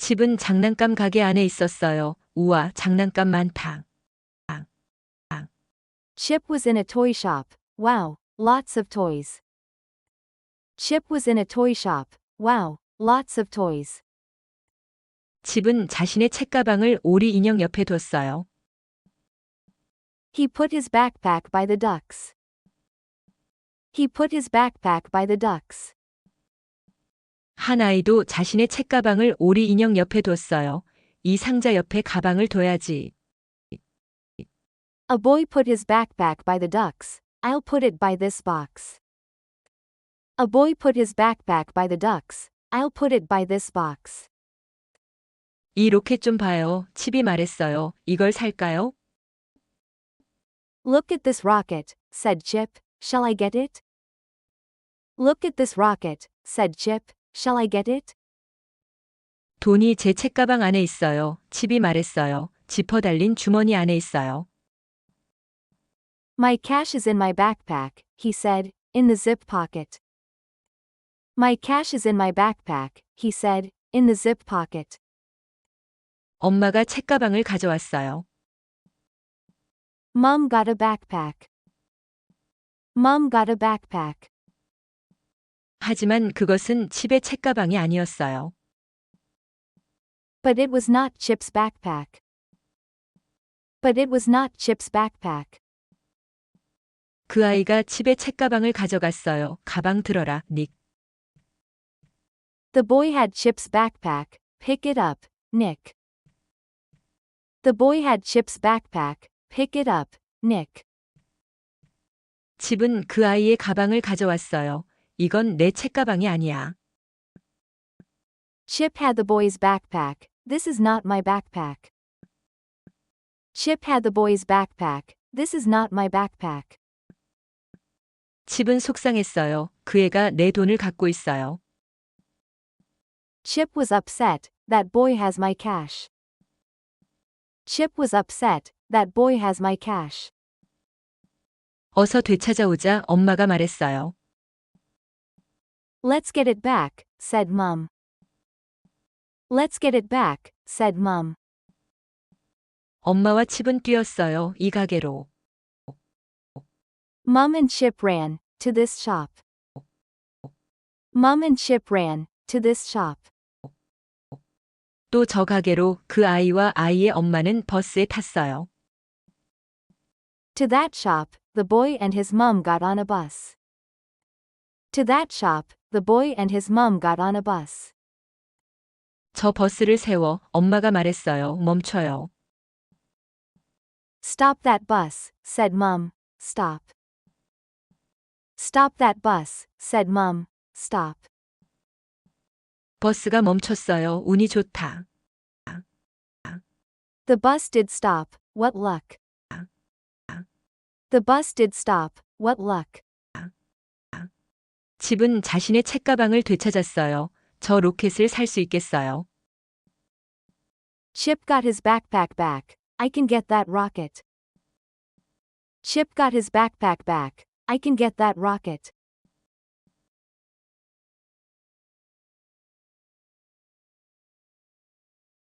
집은 장난감 가게 안에 있었어요. 우와, 장난감 많다. Chip was in a toy shop. Wow, lots of toys. Chip was in a toy shop. Wow, lots of toys. 집은 자신의 책가방을 오리 인형 옆에 뒀어요. He put his backpack by the ducks. He put his backpack by the ducks. 한 아이도 자신의 책가방을 오리 인형 옆에 뒀어요. 이 상자 옆에 가방을 둬야지. A boy put his backpack by the ducks. I'll put it by this box. A boy put his backpack by the ducks. I'll put it by this box. 이 로켓 좀 봐요. 칩이 말했어요. 이걸 살까요? Look at this rocket, said Chip. Shall I get it? Look at this rocket, said Chip. Shall I get it? 돈이 제 책가방 안에 있어요. 칩이 말했어요. 지퍼 달린 주머니 안에 있어요. My cash is in my backpack, he said, in the zip pocket. My cash is in my backpack, he said, in the zip pocket. 엄마가 책가방을 가져왔어요. Mum got a backpack. Mum got a backpack. 하지만 그것은 칩의 책가방이 아니었어요. But it was not Chip's backpack. But it was not Chip's backpack. 그 아이가 칩의 책가방을 가져갔어요. 가방 들어라, 닉. The boy had Chip's backpack. Pick it up, Nick. The boy had Chip's backpack. Pick it up, Nick. 칩은 그 아이의 가방을 가져왔어요. 이건 내 책가방이 아니야. Chip had the boy's backpack. This is not my backpack. Chip had the boy's backpack. This is not my backpack. 칩은 속상했어요. 그 애가 내 돈을 갖고 있어요. Chip was upset. That boy has my cash. Chip was upset. That boy has my cash. 어서 되찾아오자 엄마가 말했어요. Let's get it back, said Mum. Let's get it back, said Mum. 엄마와 칩은 뛰었어요. 이 가게로. Mum and Chip ran to this shop. Mum and Chip ran to this shop. 또 저 가게로 그 아이와 아이의 엄마는 버스에 탔어요. To that shop, the boy and his mum got on a bus. To that shop, the boy and his mum got on a bus. 저 버스를 세워 엄마가 말했어요. 멈춰요. Stop that bus, said Mum. Stop. Stop that bus, said Mum. Stop. 버스가 멈췄어요. 운이 좋다. The bus did stop, what luck. The bus did stop, what luck. 칩은 자신의 책가방을 되찾았어요. 저 로켓을 살 수 있겠어요. Chip got his backpack back. I can get that rocket. Chip got his backpack back. I can get that rocket.